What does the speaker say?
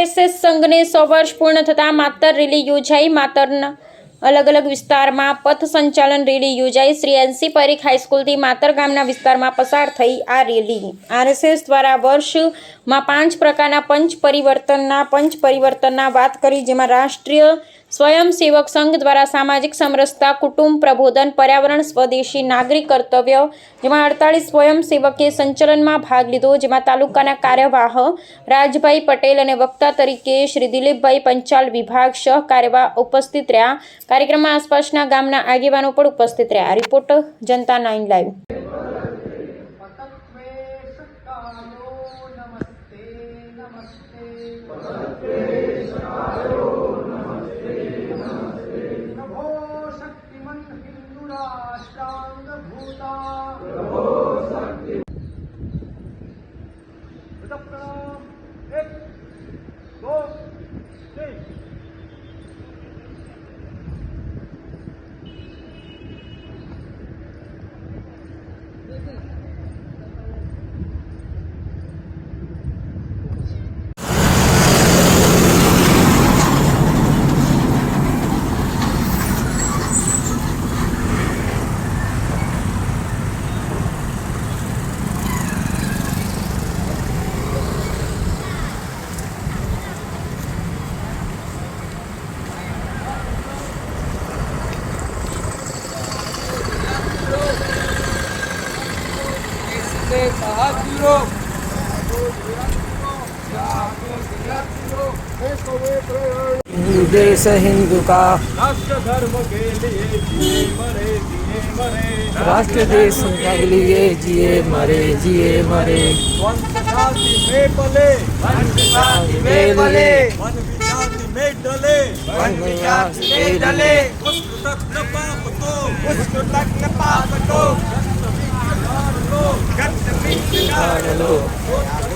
RSS સંઘને સો વર્ષ પૂર્ણ થતાં માતર રેલી યોજાઈ. માતરના અલગ અલગ વિસ્તારમાં પથ સંચાલન રેલી યોજાઈ. શ્રી એનસી પરીખ હાઈસ્કૂલથી માતર ગામના વિસ્તારમાં પસાર થઈ આ રેલી. આરએસએસ દ્વારા વર્ષમાં પાંચ પ્રકારના પંચ પરિવર્તનના પંચ પરિવર્તનના વાત કરી, જેમાં રાષ્ટ્રીય સ્વયંસેવક સંઘ દ્વારા સામાજિક સમરસતા, કુટુંબ પ્રબોધન, પર્યાવરણ સ્વદેશી નાગરિક કર્તવ્ય જેમાં અડતાળીસ સ્વયંસેવકે સંચલનમાં ભાગ લીધો, જેમાં તાલુકાના કાર્યવાહ રાજભાઈ પટેલ અને વક્તા તરીકે શ્રી દિલીપભાઈ પંચાલ વિભાગ સહ કાર્યવાહ ઉપસ્થિત રહ્યા. કાર્યક્રમમાં આસપાસના ગામના આગેવાનો પણ ઉપસ્થિત રહ્યા. Report Janata nine live. નમસ્તે નમસ્તે. अष्टाङ्गभूता। देश हिंदू का राष्ट्र धर्म के लिए जिए मरे जिए मरे। राष्ट्र देश के लिए जिए मरे जिए मरे। में पले। में पले, वन में डले। वन में डले, तक न पाप उसको तक न पाप को। Hallelujah.